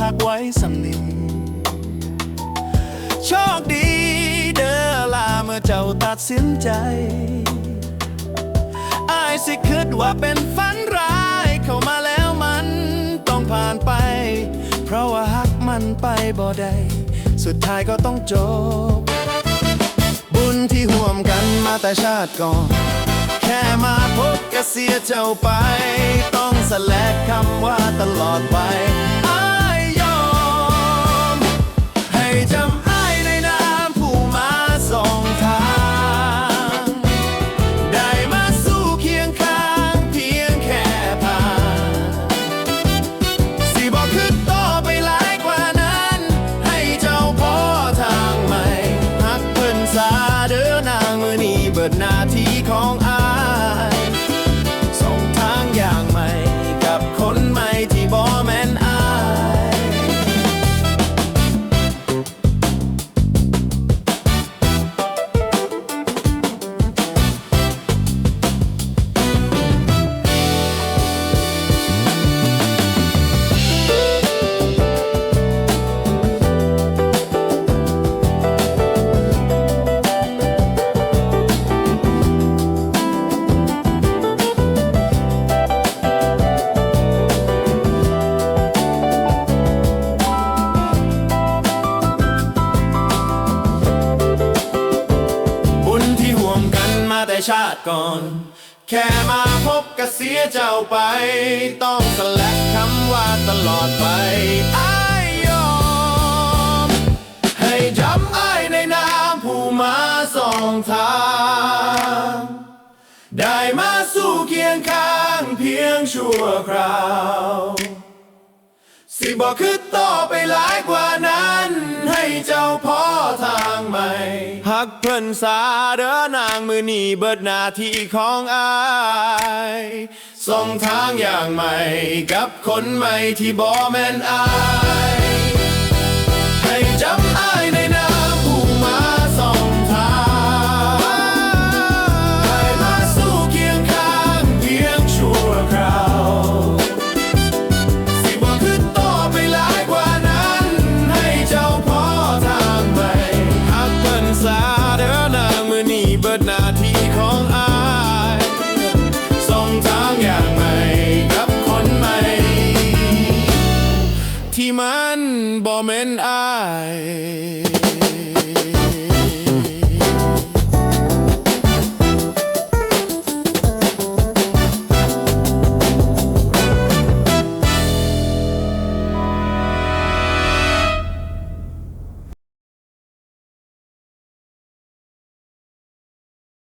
หักไว้สำนิโชคดีเด้อลาเมื่อเจ้าตัดสินใจอายสิคิดว่าเป็นฝันร้ายเข้ามาแล้วมันต้องผ่านไป เพราะว่าหักมันไปบ่ได้สุดท้ายก็ต้องจบ บุญที่ห่วมกันมาแต่ชาติก่อนแค่มาพบก็เสียเจ้าไป ต้องสแลกคำว่าตลอดไป ดหน้าที่ของ ชาติก่อน แค่มาพบก็เสียเจ้าไป ต้องสลักคำว่าตลอดไปอายยอม ให้จำอ้ายในนามผู้มาสองทางได้มาสู้เคียงข้างเพียงชั่วคราว สิบอกคือต่อไปหลายกว่านั้น ให้เจ้าพ่อทางใหม่หักเพิ่นสาเด้อนางมือนีเบิดหน้าที่ของอายส่งทางอย่างใหม่ กับคนใหม่ที่บอแมนอาย coming out.